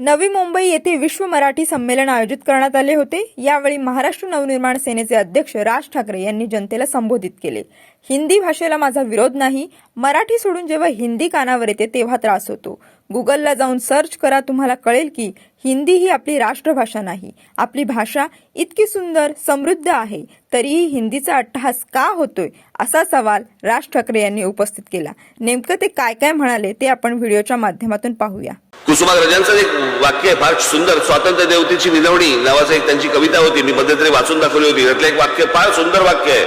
नवी मुंबई येथे विश्व मराठी संमेलन आयोजित करण्यात आले होते. यावेळी महाराष्ट्र नवनिर्माण सेनेचे अध्यक्ष राज ठाकरे यांनी जनतेला संबोधित केले. हिंदी भाषेला माझा विरोध नाही. मराठी सोडून जेव्हा हिंदी कानावर येते तेव्हा त्रास होतो. गुगलला जाऊन सर्च करा तुम्हाला कळेल की हिंदी ही आपली राष्ट्रभाषा नाही. आपली भाषा इतकी सुंदर समृद्ध आहे. तरीही हिंदीचा अट्टहास का होतोय? असा सवाल राज ठाकरे यांनी उपस्थित केला. नेमकं ते काय काय म्हणाले ते आपण व्हिडिओच्या माध्यमातून पाहूया. कुसुमाग्रजांचं एक वाक्य आहे फार सुंदर. स्वातंत्र्य देवतेची निलवणी नावाचं एक त्यांची कविता होती मी मध्यंतरी वाचून दाखवली होती. त्यातलं एक वाक्य फार सुंदर वाक्य आहे.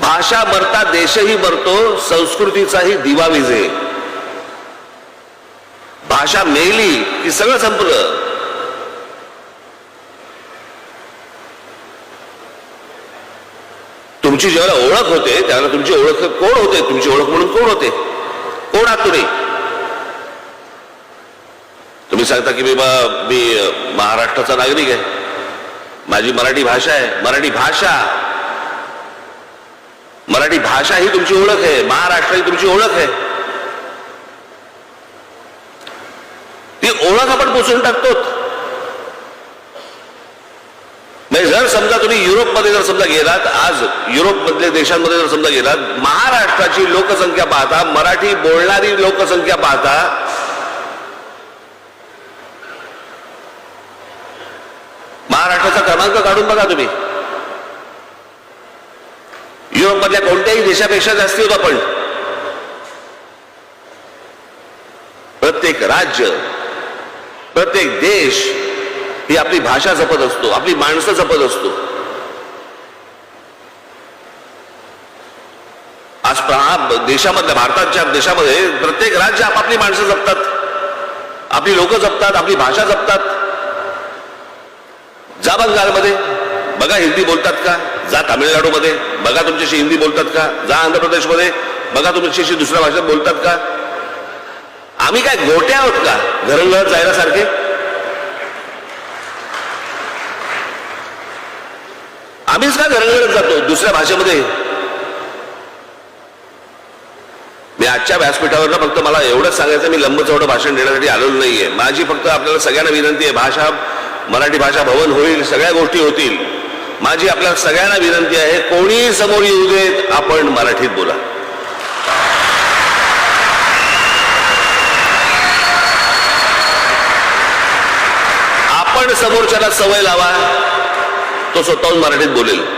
भाषा मरता देशही मरतो संस्कृतीचाही दिवा विझे भाषा मेली की सगळं संपलं. तुमची जेव्हा ओळख होते त्यावेळेला तुमची ओळख कोण होते? तुमची ओळख म्हणून कोण होते? कोण आहात तुम्ही? तुम्ही सांगता की मी मी महाराष्ट्राचा नागरिक आहे. माझी मराठी भाषा आहे. मराठी भाषा. मराठी भाषा ही तुमची ओळख आहे. महाराष्ट्र ही तुमची ओळख आहे. ती ओळख आपण पुसून टाकतो म्हणजे जर समजा तुम्ही युरोपमध्ये जर समजा गेलात आज युरोपमधल्या देशांमध्ये जर समजा गेलात महाराष्ट्राची लोकसंख्या पाहता मराठी बोलणारी लोकसंख्या पाहता महाराष्ट्राचा क्रमांक काढून बघा तुम्ही. युरोपमधल्या कोणत्याही देशापेक्षा जास्ती होत आपण प्रत्येक राज्य प्रत्येक देश ही आपली भाषा जपत असतो आपली माणसं जपत असतो. आज देशामधल्या भारताच्या देशामध्ये प्रत्येक राज्य आपापली माणसं जपतात. आपली लोक जपतात आपली भाषा जपतात. जा बंगालमध्ये बघा हिंदी बोलतात का? जा तामिळनाडूमध्ये. बघा तुमच्याशी हिंदी बोलतात का? जा आंध्र प्रदेशमध्ये बघा तुमच्याशी दुसऱ्या भाषेत बोलतात का? आम्ही काय गोटे आहोत का? घरंगळत जायला सारखे आम्हीच का घरंगळत जातो दुसऱ्या भाषेमध्ये? मी आजच्या व्यासपीठावर फक्त मला एवढंच सांगायचं मी लंबचौडं भाषण देण्यासाठी आलेलो नाहीये. माझी फक्त आपल्याला सगळ्यांना विनंती आहे भाषा मराठी भाषा भवन होईल सगळ्या गोष्टी होतील. माझी आपल्या सगळ्यांना विनंती आहे कोणीही समोर येऊ देत आपण मराठीत बोला. आपण समोरच्याला सवय लावा तो स्वतःहून मराठीत बोलेल.